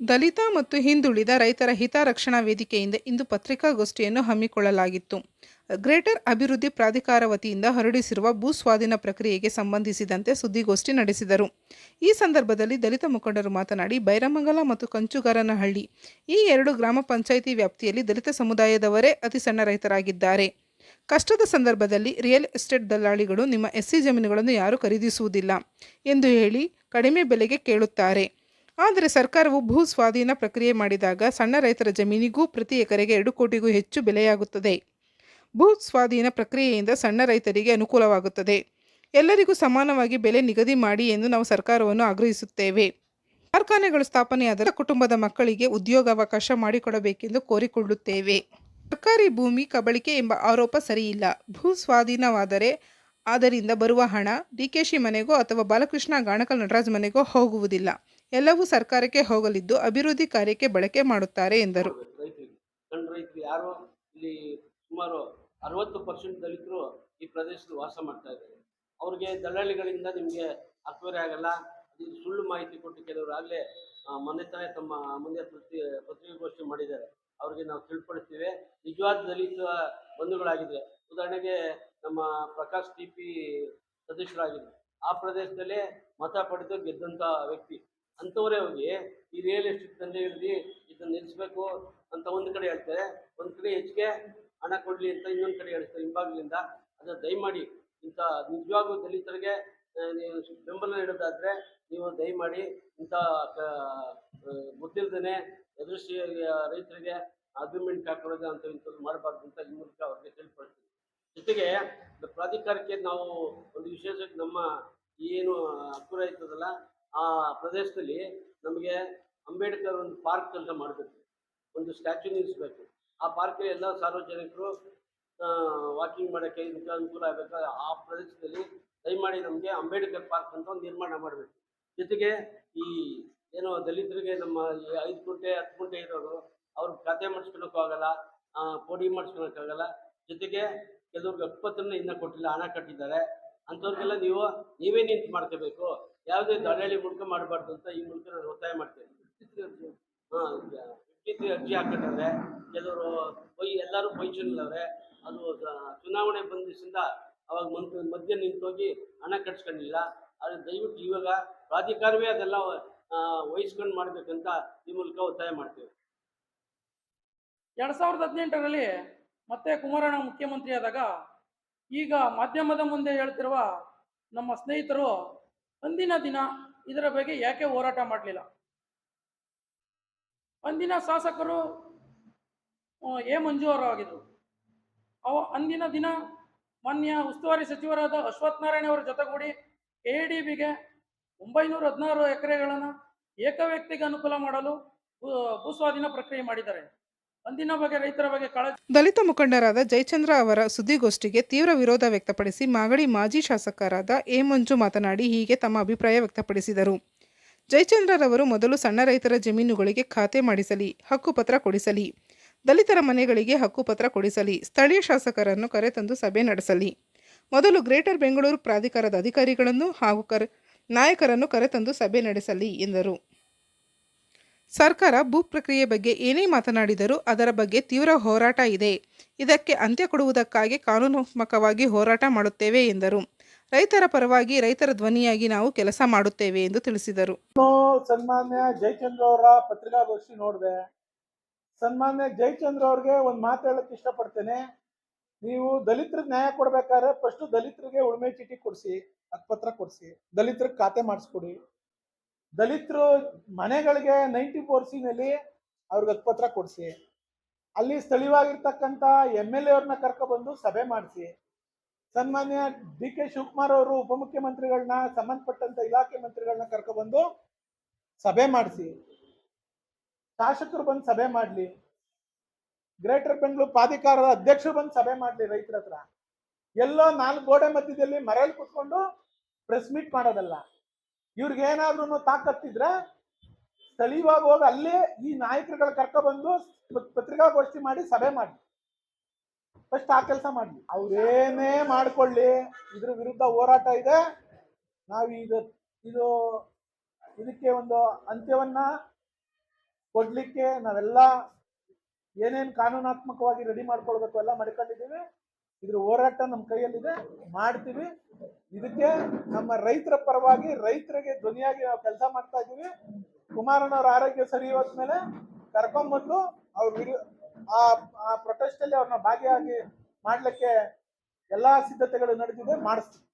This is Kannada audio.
ದಲಿತ ಮತ್ತು ಹಿಂದುಳಿದ ರೈತರ ಹಿತರಕ್ಷಣಾ ವೇದಿಕೆಯಿಂದ ಇಂದು ಪತ್ರಿಕಾಗೋಷ್ಠಿಯನ್ನು ಹಮ್ಮಿಕೊಳ್ಳಲಾಗಿತ್ತು. ಗ್ರೇಟರ್ ಅಭಿವೃದ್ಧಿ ಪ್ರಾಧಿಕಾರ ವತಿಯಿಂದ ಹೊರಡಿಸಿರುವ ಭೂ ಸ್ವಾಧೀನ ಪ್ರಕ್ರಿಯೆಗೆ ಸಂಬಂಧಿಸಿದಂತೆ ಸುದ್ದಿಗೋಷ್ಠಿ ನಡೆಸಿದರು. ಈ ಸಂದರ್ಭದಲ್ಲಿ ದಲಿತ ಮುಖಂಡರು ಮಾತನಾಡಿ, ಬೈರಮಂಗಲ ಮತ್ತು ಕಂಚುಗಾರನಹಳ್ಳಿ ಈ ಎರಡು ಗ್ರಾಮ ಪಂಚಾಯಿತಿ ವ್ಯಾಪ್ತಿಯಲ್ಲಿ ದಲಿತ ಸಮುದಾಯದವರೇ ಅತಿ ಸಣ್ಣ ರೈತರಾಗಿದ್ದಾರೆ. ಕಷ್ಟದ ಸಂದರ್ಭದಲ್ಲಿ ರಿಯಲ್ ಎಸ್ಟೇಟ್ ದಲ್ಲಾಳಿಗಳು ನಿಮ್ಮ ಎಸ್ಸಿ ಜಮೀನುಗಳನ್ನು ಯಾರೂ ಖರೀದಿಸುವುದಿಲ್ಲ ಎಂದು ಹೇಳಿ ಕಡಿಮೆ ಬೆಲೆಗೆ ಕೇಳುತ್ತಾರೆ. ಆದರೆ ಸರ್ಕಾರವು ಭೂ ಸ್ವಾಧೀನ ಪ್ರಕ್ರಿಯೆ ಮಾಡಿದಾಗ ಸಣ್ಣ ರೈತರ ಜಮೀನಿಗೂ ಪ್ರತಿ ಎಕರೆಗೆ ಎರಡು ಕೋಟಿಗೂ ಹೆಚ್ಚು ಬೆಲೆಯಾಗುತ್ತದೆ. ಭೂ ಸ್ವಾಧೀನ ಪ್ರಕ್ರಿಯೆಯಿಂದ ಸಣ್ಣ ರೈತರಿಗೆ ಅನುಕೂಲವಾಗುತ್ತದೆ. ಎಲ್ಲರಿಗೂ ಸಮಾನವಾಗಿ ಬೆಲೆ ನಿಗದಿ ಮಾಡಿ ಎಂದು ನಾವು ಸರ್ಕಾರವನ್ನು ಆಗ್ರಹಿಸುತ್ತೇವೆ. ಕಾರ್ಖಾನೆಗಳು ಸ್ಥಾಪನೆಯಾದರೆ ಕುಟುಂಬದ ಮಕ್ಕಳಿಗೆ ಉದ್ಯೋಗಾವಕಾಶ ಮಾಡಿಕೊಡಬೇಕೆಂದು ಕೋರಿಕೊಳ್ಳುತ್ತೇವೆ. ಸರ್ಕಾರಿ ಭೂಮಿ ಕಬಳಿಕೆ ಎಂಬ ಆರೋಪ ಸರಿಯಿಲ್ಲ. ಭೂ ಸ್ವಾಧೀನವಾದರೆ ಅದರಿಂದ ಬರುವ ಹಣ ಡಿಕೆಶಿ ಮನೆಗೋ ಅಥವಾ ಬಾಲಕೃಷ್ಣ ಗಾಣಕಲ್ ನಟರಾಜ್ ಮನೆಗೋ ಹೋಗುವುದಿಲ್ಲ. ಎಲ್ಲವೂ ಸರ್ಕಾರಕ್ಕೆ ಹೋಗಲಿದ್ದು ಅಭಿವೃದ್ಧಿ ಕಾರ್ಯಕ್ಕೆ ಬಳಕೆ ಮಾಡುತ್ತಾರೆ ಎಂದರು. ಸಣ್ಣ ಯಾರು ಇಲ್ಲಿ ಸುಮಾರು ಅರವತ್ತು ಪರ್ಸೆಂಟ್ ದಲಿತರು ಈ ಪ್ರದೇಶದಲ್ಲಿ ವಾಸ ಮಾಡ್ತಾ ಇದ್ದಾರೆ. ಅವ್ರಿಗೆ ದಲ್ಲಾಳಿಗಳಿಂದ ನಿಮಗೆ ಅಕ್ವರಿ ಆಗಲ್ಲ, ಅದು ಸುಳ್ಳು ಮಾಹಿತಿ ಕೊಟ್ಟು ಕೆಲವರು ಆಗಲೇ ಮೊನ್ನೆ ತಾನೇ ತಮ್ಮ ಮುಂದೆ ಪ್ರತಿ ಪತ್ರಿಕಾಗೋಷ್ಠಿ ಮಾಡಿದ್ದಾರೆ. ಅವ್ರಿಗೆ ನಾವು ತಿಳ್ಪಡಿಸ್ತೀವಿ. ನಿಜವಾದ ದಲಿತ ಬಂಧುಗಳಾಗಿದ್ರೆ, ಉದಾಹರಣೆಗೆ ನಮ್ಮ ಪ್ರಕಾಶ್ ಟಿ ಪಿ ಸದಸ್ಯರಾಗಿದ್ದರು ಆ ಪ್ರದೇಶದಲ್ಲೇ ಮತ ಪಡೆದು ಗೆದ್ದಂಥ ವ್ಯಕ್ತಿ. ಅಂಥವರೇ ಹೋಗಿ, ಈ ರಿಯಲ್ ಎಸ್ಟೇಟ್ ದಂಧೆ ಹಿಡಿದು ಇದನ್ನ ನಿಲ್ಲಿಸ್ಬೇಕು ಅಂತ ಒಂದು ಕಡೆ ಹೇಳ್ತಾರೆ. ಒಂದು ಕಡೆ ಹೆಚ್ಚಿಗೆ ಹಣ ಕೊಡಲಿ ಅಂತ ಇನ್ನೊಂದು ಕಡೆ ಹೇಳ್ತಾರೆ ಹಿಂಭಾಗದಿಂದ. ಅದು ದಯಮಾಡಿ, ಇಂಥ ನಿಜವಾಗೂ ದಲಿತರಿಗೆ ನೀವು ಬೆಂಬಲ ನೀಡೋದಾದ್ರೆ ನೀವು ದಯಮಾಡಿ ಇಂಥ ಗೊತ್ತಿಲ್ಲದೇ ಎದುರಿಸಿ ರೈತರಿಗೆ ಅಗ್ರಿಮೆಂಟ್ ಹಾಕೊಳ್ಳೋದು ಅಂತ ಇಂಥದ್ದು ಮಾಡಬಾರ್ದು ಅಂತ ಈ ಮೂಲಕ ಅವ್ರಿಗೆ ತಿಳಿಪಡಿಸ್ತೀವಿ ಜೊತೆಗೆ, ಪ್ರಾಧಿಕಾರಕ್ಕೆ ನಾವು ಒಂದು ವಿಶೇಷ ನಮ್ಮ ಏನು ಹಕ್ಕುರ ಇರ್ತದಲ್ಲ ಆ ಪ್ರದೇಶದಲ್ಲಿ ನಮಗೆ ಅಂಬೇಡ್ಕರ್ ಒಂದು ಪಾರ್ಕ್ ಅಂತ ಮಾಡಬೇಕು. ಒಂದು ಸ್ಟ್ಯಾಚ್ಯೂ ನಿಲ್ಲಿಸಬೇಕು. ಆ ಪಾರ್ಕ್ ಎಲ್ಲ ಸಾರ್ವಜನಿಕರು ವಾಕಿಂಗ್ ಮಾಡೋಕ್ಕೆ ಇದಕ್ಕೆ ಅನುಕೂಲ ಆಗಬೇಕು ಆ ಪ್ರದೇಶದಲ್ಲಿ ದಯಮಾಡಿ ನಮಗೆ ಅಂಬೇಡ್ಕರ್ ಪಾರ್ಕ್ ಅಂತ ಒಂದು ನಿರ್ಮಾಣ ಮಾಡಬೇಕು. ಜೊತೆಗೆ ಈ ಏನು ದಲಿತರಿಗೆ ನಮ್ಮ ಈ ಐದು ಗುಂಟೆ ಹತ್ತು ಗುಂಟೆ ಇರೋರು ಅವ್ರ ಖಾತೆ ಮಾಡಿಸ್ಕೊಳಕ್ಕೂ ಆಗಲ್ಲ ಆ, ಪೋಡಿ ಮಾಡಿಸ್ಕೊಳಕ್ಕಾಗಲ್ಲ ಜೊತೆಗೆ ಕೆಲವ್ರಿಗೆ ಹಕ್ಕುಪತ್ರನ ಇನ್ನೂ ಕೊಟ್ಟಿಲ್ಲ ಹಣ ಕಟ್ಟಿದ್ದಾರೆ. ಅಂಥವ್ರಿಗೆಲ್ಲ ನೀವು ನೀವೇ ನಿಂತು ಮಾಡ್ಕೋಬೇಕು. ಯಾವುದೇ ದಳ್ಳಾಳಿ ಮೂಲಕ ಮಾಡಬಾರ್ದು ಅಂತ ಈ ಮೂಲಕ ನಾನು ಒತ್ತಾಯ ಮಾಡ್ತೇನೆ. ವಿದ್ಯುತ್ ಅರ್ಜಿ ಹಾಕಿದ್ದಾರೆ ಕೆಲವರು ಪೊಯ್, ಎಲ್ಲರೂ ಪೊಯ್ಚನಲ್ಲವ್ರೆ ಅದು ಚುನಾವಣೆ ಬಂದಿಸಿಂದ ಅವಾಗ ಮಂತ್ ಮಧ್ಯ ನಿಂತೋಗಿ ಹಣ ಕಟ್ಸ್ಕೊಂಡಿಲ್ಲ. ಆದರೆ ದಯವಿಟ್ಟು ಇವಾಗ ಪ್ರಾಧಿಕಾರವೇ ಅದೆಲ್ಲ ವಹಿಸ್ಕೊಂಡು ಮಾಡಬೇಕಂತ ಈ ಮೂಲಕ ಒತ್ತಾಯ ಮಾಡ್ತೇವೆ. ಎರಡ್ ಸಾವಿರದ ಹದಿನೆಂಟರಲ್ಲಿ ಮತ್ತೆ ಕುಮಾರಣ್ಣ ಮುಖ್ಯಮಂತ್ರಿ ಆದಾಗ ಈಗ ಮಾಧ್ಯಮದ ಮುಂದೆ ಹೇಳ್ತಿರುವ ನಮ್ಮ ಸ್ನೇಹಿತರು ಅಂದಿನ ದಿನ ಇದರ ಬಗ್ಗೆ ಯಾಕೆ ಹೋರಾಟ ಮಾಡಲಿಲ್ಲ? ಅಂದಿನ ಶಾಸಕರು ಎ. ಮಂಜು ಅವರು ಆಗಿದ್ರು. ಅವ, ಅಂದಿನ ದಿನ ಮಾನ್ಯ ಉಸ್ತುವಾರಿ ಸಚಿವರಾದ ಅಶ್ವಥ್ ನಾರಾಯಣ ಅವರ ಜೊತೆಗೂಡಿ ಕೆ ಡಿ ಬಿಗೆ ಒಂಬೈನೂರ ಹದಿನಾರು ಎಕರೆಗಳನ್ನು ಏಕ ವ್ಯಕ್ತಿಗೆ ಅನುಕೂಲ ಮಾಡಲು ಭೂಸ್ವಾಧೀನ ಪ್ರಕ್ರಿಯೆ ಮಾಡಿದ್ದಾರೆ. ದಲಿತ ಮುಖಂಡರಾದ ಜಯಚಂದ್ರ ಅವರ ಸುದ್ದಿಗೋಷ್ಠಿಗೆ ತೀವ್ರ ವಿರೋಧ ವ್ಯಕ್ತಪಡಿಸಿ ಮಾಗಡಿ ಮಾಜಿ ಶಾಸಕರಾದ ಎ ಮಂಜು ಮಾತನಾಡಿ ಹೀಗೆ ತಮ್ಮ ಅಭಿಪ್ರಾಯ ವ್ಯಕ್ತಪಡಿಸಿದರು. ಜಯಚಂದ್ರರವರು ಮೊದಲು ಸಣ್ಣ ರೈತರ ಜಮೀನುಗಳಿಗೆ ಖಾತೆ ಮಾಡಿಸಲಿ, ಹಕ್ಕುಪತ್ರ ಕೊಡಿಸಲಿ, ದಲಿತರ ಮನೆಗಳಿಗೆ ಹಕ್ಕುಪತ್ರ ಕೊಡಿಸಲಿ, ಸ್ಥಳೀಯ ಶಾಸಕರನ್ನು ಕರೆತಂದು ಸಭೆ ನಡೆಸಲಿ. ಮೊದಲು ಗ್ರೇಟರ್ ಬೆಂಗಳೂರು ಪ್ರಾಧಿಕಾರದ ಅಧಿಕಾರಿಗಳನ್ನು ಹಾಗೂ ಕರ್ ನಾಯಕರನ್ನು ಕರೆತಂದು ಸಭೆ ನಡೆಸಲಿ ಎಂದರು. ಸರ್ಕಾರ ಭೂ ಪ್ರಕ್ರಿಯೆ ಬಗ್ಗೆ ಏನೇ ಮಾತನಾಡಿದರೂ ಅದರ ಬಗ್ಗೆ ತೀವ್ರ ಹೋರಾಟ ಇದೆ. ಇದಕ್ಕೆ ಅಂತ್ಯ ಕೊಡುವುದಕ್ಕಾಗಿ ಕಾನೂನಾತ್ಮಕವಾಗಿ ಹೋರಾಟ ಮಾಡುತ್ತೇವೆ ಎಂದರು. ರೈತರ ಪರವಾಗಿ ರೈತರ ಧ್ವನಿಯಾಗಿ ನಾವು ಕೆಲಸ ಮಾಡುತ್ತೇವೆ ಎಂದು ತಿಳಿಸಿದರು. ಸನ್ಮಾನ್ಯ ಜಯಚಂದ್ರ ಅವರ ಪತ್ರಿಕಾಗೋಷ್ಠಿ ನೋಡಿದೆ. ಸನ್ಮಾನ್ಯ ಜಯಚಂದ್ರ ಅವ್ರಿಗೆ ಒಂದು ಮಾತು ಹೇಳಕ್ ಇಷ್ಟಪಡ್ತೇನೆ. ನೀವು ದಲಿತರಿಗೆ ನ್ಯಾಯ ಕೊಡ್ಬೇಕಾದ್ರೆ ಫಸ್ಟ್ ದಲಿತರಿಗೆ ಉಳ್ಮೆ ಚೀಟಿ ಕೊಡಿಸಿ ಹತ್ಪತ್ರ ಕೊಡಿಸಿ, ದಲಿತರಿಗೆ ಖಾತೆ ಮಾಡಿಸ್ಕೊಡಿ. ದಲಿತರು ಮನೆಗಳಿಗೆ ನೈಂಟಿ ಫೋರ್ನಲ್ಲಿ ಅವ್ರಿಗೆ ಪತ್ರ ಕೊಡಿಸಿ, ಅಲ್ಲಿ ಸ್ಥಳೀಯವಾಗಿರ್ತಕ್ಕಂಥ ಎಂ ಎಲ್ ಎ ಅವ್ರನ್ನ ಕರ್ಕೊಬಂದು ಸಭೆ ಮಾಡಿಸಿ. ಸನ್ಮಾನ್ಯ ಡಿ ಕೆ ಶಿವಕುಮಾರ್ ಅವರು ಉಪಮುಖ್ಯಮಂತ್ರಿಗಳನ್ನ ಸಂಬಂಧಪಟ್ಟಂತ ಇಲಾಖೆ ಮಂತ್ರಿಗಳನ್ನ ಕರ್ಕೊಬಂದು ಸಭೆ ಮಾಡಿಸಿ. ಶಾಸಕರು ಬಂದು ಸಭೆ ಮಾಡಲಿ. ಗ್ರೇಟರ್ ಬೆಂಗಳೂರು ಪ್ರಾಧಿಕಾರದ ಅಧ್ಯಕ್ಷರು ಬಂದು ಸಭೆ ಮಾಡಲಿ ರೈತರ ಹತ್ರ. ಎಲ್ಲೋ ನಾಲ್ಕು ಗೋಡೆ ಮಧ್ಯದಲ್ಲಿ ಮರೆಯಲ್ಲಿ ಕುತ್ಕೊಂಡು ಪ್ರೆಸ್ ಮೀಟ್ ಮಾಡೋದಲ್ಲ. ಇವ್ರಿಗೆ ಏನಾದ್ರೂ ತಾಕತ್ತಿದ್ರೆ ಸ್ಥಳೀಯವಾಗಿ ಹೋಗಿ ಅಲ್ಲೇ ಈ ನಾಯಕರುಗಳ ಕರ್ಕೊಬಂದು ಪತ್ರಿಕಾಗೋಷ್ಠಿ ಮಾಡಿ ಸಭೆ ಮಾಡಿ ಫಸ್ಟ್ ಆ ಕೆಲಸ ಮಾಡಲಿ. ಅವ್ರೇನೇ ಮಾಡ್ಕೊಳ್ಳಿ. ಇದ್ರ ವಿರುದ್ಧ ಹೋರಾಟ ಇದೆ. ನಾವು ಇದು ಇದು, ಇದಕ್ಕೆ ಒಂದು ಅಂತ್ಯವನ್ನ ಕೊಡ್ಲಿಕ್ಕೆ ನಾವೆಲ್ಲ ಏನೇನು ಕಾನೂನಾತ್ಮಕವಾಗಿ ರೆಡಿ ಮಾಡ್ಕೊಳ್ಬೇಕು ಎಲ್ಲ ಮಾಡ್ಕೊಂಡಿದ್ದೀವಿ. ಇದ್ರ ಹೋರಾಟ ನಮ್ಮ ಕೈಯಲ್ಲಿದೆ, ಮಾಡ್ತೀವಿ. ಇದಕ್ಕೆ ನಮ್ಮ ರೈತರ ಪರವಾಗಿ ರೈತರಿಗೆ ಧ್ವನಿಯಾಗಿ ನಾವು ಕೆಲಸ ಮಾಡ್ತಾ ಇದ್ದೀವಿ ಕುಮಾರನವ್ರ ಆರೋಗ್ಯ ಸರಿ ಹೋದ್ಮೇಲೆ ಕರ್ಕೊಂಬಂದು ಅವ್ರ ವಿರು, ಆ ಆ ಪ್ರೊಟೆಸ್ಟ್ ಅಲ್ಲಿ ಅವ್ರನ್ನ ಭಾಗಿಯಾಗಿ ಮಾಡಲಿಕ್ಕೆ ಎಲ್ಲಾ ಸಿದ್ಧತೆಗಳು ನಡೆದಿದೆ, ಮಾಡಿಸ್ತೀವಿ.